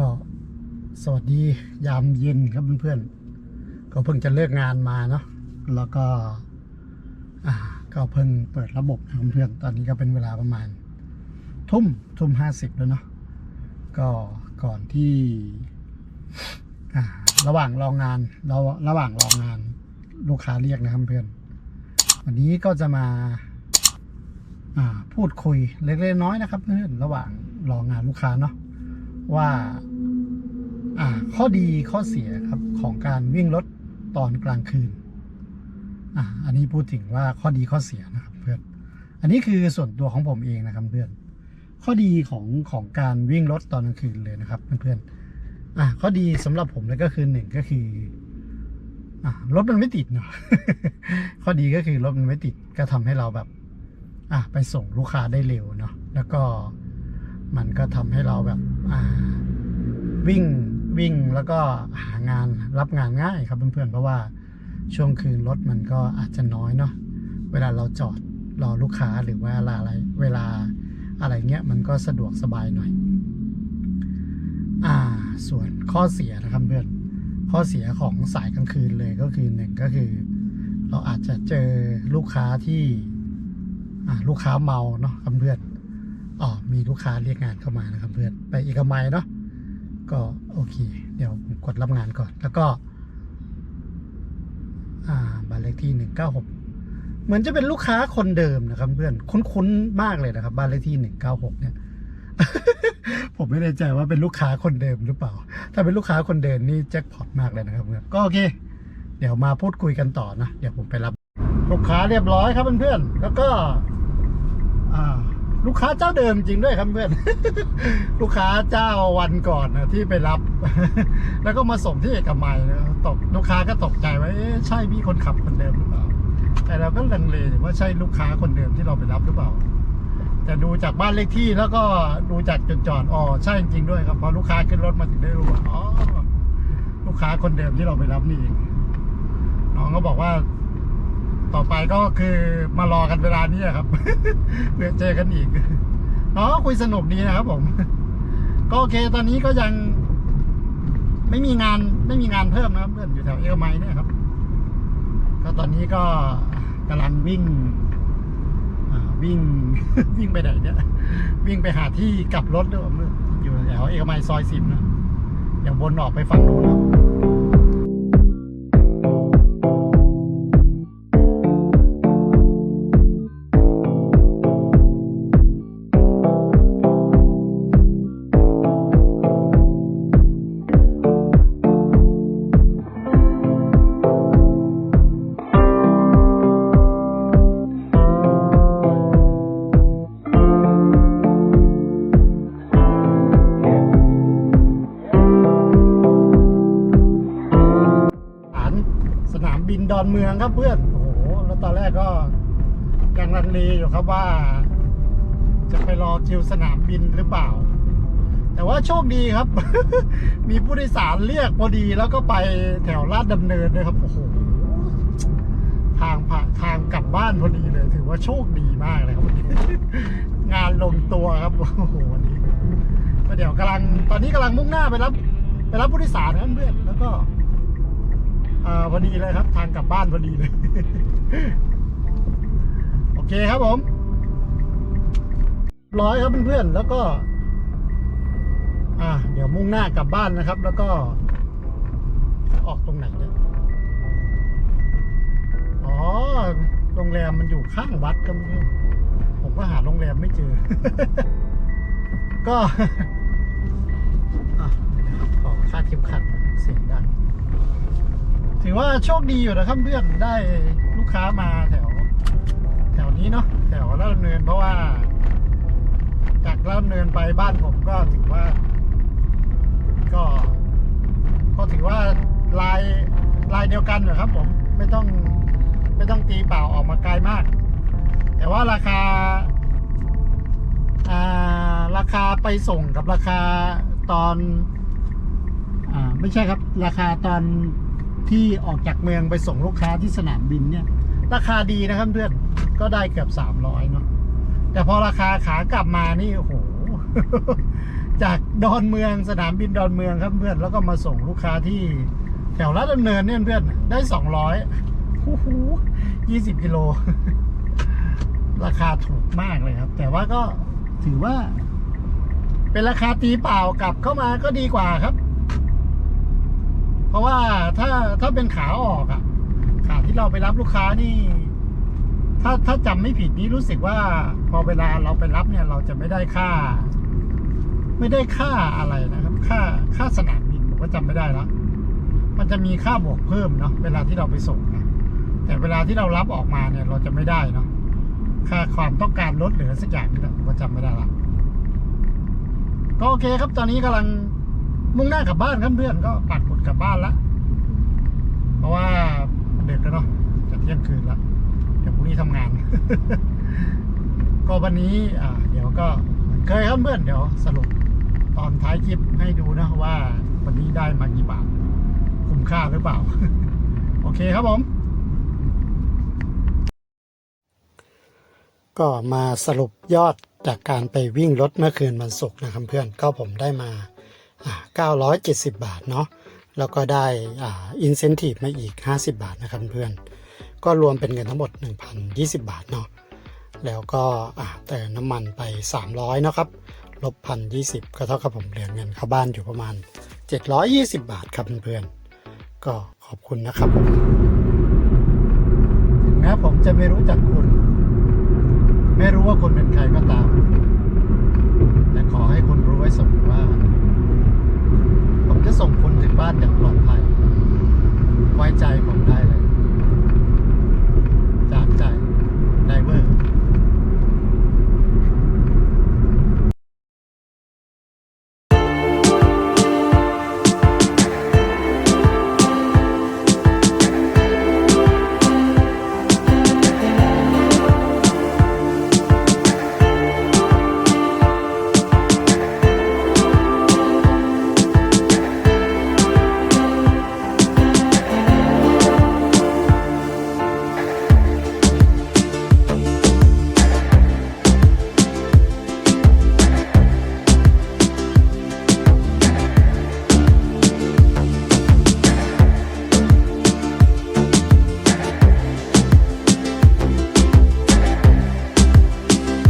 ก็สวัสดียามเย็นครับเพื่อนๆ ก็เพิ่งจะเลิกงานมาเนาะแล้วก็อ่าก็เพิ่งเปิดระบบนะครับเพื่อนๆตอนนี้ก็เป็นเวลาประมาณ ทุ่มทุ่มห้าสิบแล้วเนาะก็ก่อนที่อ่าระหว่างรองงานเราระหว่างรองงานลูกค้าเรียกนะครับเพื่อน วันนี้ก็จะมาอ่าพูดคุยเล็กๆน้อยๆนะครับ เพื่อนระหว่างรองานลูกค้าเนาะว่า ข้อดีข้อเสียครับของการวิ่งรถตอนกลางคืนอ่าอันนี้พูดถึงว่าข้อดีข้อเสียนะครับเพื่อน อันนี้คือส่วนตัวของผมเองนะครับเพื่อน ข้อดีของของการวิ่งรถตอนกลางคืนเลยนะครับเพื่อนๆอ่าข้อดีสำหรับผมเลยก็คือหนึ่งก็คืออ่ารถมันไม่ติดเนาะ ข้อดีก็คือรถมันไม่ติดก็ทำให้เราแบบอะไปส่งลูกค้าได้เร็วเนาะ แล้วก็มันก็ทำให้เราแบบอ่าวิ่ง วิ่งแล้วก็หางานรับงานง่ายครับเพื่อนๆเพราะว่าช่วงคืนรถมันก็อาจจะน้อยเนาะเวลาเราจอดรอลูกค้าหรือว่าอะไรเวลาอะไรเงี้ยมันก็สะดวกสบายหน่อย อ่า ส่วนข้อเสียนะครับเพื่อนข้อเสียของสายกลางคืนเลยก็คือหนึ่งก็คือ เราอาจจะเจอลูกค้าที่อ่าลูกค้าเมาเนาะครับเพื่อนอ๋อมีลูกค้าเรียกงานเข้ามานะครับเพื่อนไปเอกมัยเนาะ ก็โอเค เดี๋ยวผมกดรับงานก่อน แล้วก็บ้านเลขที่หนึ่งเก้าหกเหมือนจะเป็นลูกค้าคนเดิมนะครับเพื่อนคุ้นๆมากเลยนะครับ บ้านเลขที่หนึ่งเก้าหกเนี่ย ผมไม่แน่ใจว่าเป็นลูกค้าคนเดิมหรือเปล่า ถ้าเป็นลูกค้าคนเดิมนี่แจ็คพอตมากเลยนะครับเพื่อนก็โอเค เดี๋ยวมาพูดคุยกันต่อนะ เดี๋ยวผมไปรับลูกค้าเรียบร้อยครับเพื่อนๆแล้วก็ อ่า ลูกค้าเจ้าเดิมจริงด้วยครับเพื่อน ลูกค้าเจ้าวันก่อนนะที่ไปรับ แล้วก็มาส่งที่เอกมัยนะตกลูกค้าก็ตกใจว่าใช่พี่คนขับคนเดิมหรือเปล่า แต่เราก็ลังเลว่าใช่ลูกค้าคนเดิมที่เราไปรับหรือเปล่า แต่ดูจากบ้านเลขที่แล้วก็ดูจากจุดจอดอ๋อใช่จริงด้วยครับพอลูกค้าขึ้นรถมาถึงได้รู้ว่าอ๋อลูกค้าคนเดิมที่เราไปรับนี่เองน้องก็บอกว่า ต่อไปก็คือมารอกันเวลานี้ครับเพื่อเจอกันอีกเน้องก็คุยสนุกดีนะครับผม ก็โอเคตอนนี้ก็ยัง ไม่มีงานไม่มีงานเพิ่มนะครับเพื่อนอยู่แถวเอลไมเนี่ยครับ ก็ตอนนี้ก็กำลังวิ่งวิ่งวิ่งไปไหนเนี่ย วิ่งไปหาที่กลับรถด้วยผมอยู่แถวเอกมัยซอยสิบนะเดี๋ยววนออกไปฝั่งนู้นนะ อนเมืองครับเพื่อน โอ้โห แล้วตอนแรกก็ยังลังเลอยู่ครับว่า จะไปรอคิวสนามบินหรือเปล่า แต่ว่าโชคดีครับ มีผู้โดยสารเรียกพอดีแล้วก็ไปแถวลาดดำเนินด้วยครับ โอ้โห ทางผ่าทางกลับบ้านพอดีเลย ถือว่าโชคดีมากเลยครับวันนี้งานลงตัวครับ โอ้โห วันนี้ก็เดี๋ยวกำลัง ตอนนี้กำลังมุ่งหน้าไปรับ ไปรับผู้โดยสารนะครับเพื่อน แล้วก็ อ่าพอดีเลยครับ ทางกลับบ้านพอดีเลย โอเคครับผม ร้อยครับเพื่อนๆแล้วก็ อ่า เดี๋ยวมุ่งหน้ากลับบ้านนะครับ แล้วก็ ออกตรงไหนเนี่ยอ๋อโรงแรมมันอยู่ข้างวัดครับเพื่อนผมก็หาโรงแรมไม่เจอ ก็อะขอคาดเข็มขัดเสียงดัง ถือว่าโชคดีอยู่นะครับเพื่อนได้ลูกค้ามาแถว แถวนี้เนาะแถวลาดดำเนินเพราะว่า จากลาดดำเนินไปบ้านผมก็ถือว่า ก็ก็ถือว่าลายลายเดียวกันนะครับ ผมไม่ต้องไม่ต้องตีเปล่าออกมาไกลมาก แต่ว่าราคาอ่าราคาไปส่งกับราคาตอน อ่า ไม่ใช่ครับ ราคาตอน ที่ออกจากเมืองไปส่งลูกค้าที่สนามบินเนี่ย ราคาดีนะครับเพื่อนก็ได้เกือบสามร้อยเนาะแต่พอราคาขากลับมานี่โอ้โหจากดอนเมืองสนามบินดอนเมืองครับเพื่อนแล้วก็มาส่งลูกค้าที่แถวลาดดำเนินเนี่ยเพื่อนได้สองร้อยหูหูยี่สิบกิโล ราคาถูกมากเลยครับ แต่ว่าก็ถือว่า เป็นราคาตีเปล่ากลับเข้ามาก็ดีกว่าครับ เพราะว่าถ้าถ้าเป็นขาออกอะขาที่เราไปรับลูกค้านี่ ถ้าถ้าจำไม่ผิดนี่รู้สึกว่า พอเวลาเราไปรับเนี่ย เราจะไม่ได้ค่า ไม่ได้ค่าอะไรนะครับ ค่าค่าสนามบินผมก็จำไม่ได้แล้วมันจะมีค่าบวกเพิ่มเนาะเวลาที่เราไปส่งนะแต่เวลาที่เรารับออกมาเนี่ย เราจะไม่ได้เนาะค่าความต้องการลดเหลือสักอย่างนี่แหละผมก็จำไม่ได้ละก็โอเคครับตอนนี้กำลัง มุ่งหน้ากลับบ้านครับเพื่อนก็ปัดหมดกลับบ้านละเพราะว่าเด็กแล้วเนาะจะเที่ยงคืนละเดี๋ยวพรุ่งนี้ทำงาน ก็วันนี้อ่าเดี๋ยวก็เหมือนเคยครับเพื่อนเดี๋ยวสรุปตอนท้ายคลิปให้ดูนะว่าวันนี้ได้มากี่บาท คุ้มค่าหรือเปล่า โอเคครับผม ก็มาสรุปยอดจากการไปวิ่งรถเมื่อคืนวันศุกร์นะครับเพื่อนก็ผมได้มา 970 บาทเนาะแล้วก็ได้อ่าอินเซนティブมาอีก 50 บาทนะครับเพื่อน ก็รวมเป็นเงินทั้งหมด 1,020 บาทเนาะ แล้วก็อ่าเติมน้ำมันไป 300เนาะครับ ลบพันยี่สิบก็เท่ากับผมเหลือเงินเข้าบ้านอยู่ประมาณ 720 บาทครับเพื่อนๆ ก็ขอบคุณนะครับผม ถึงแม้ผมจะไม่รู้จักคุณ ไม่รู้ว่าคุณเป็นใครก็ตาม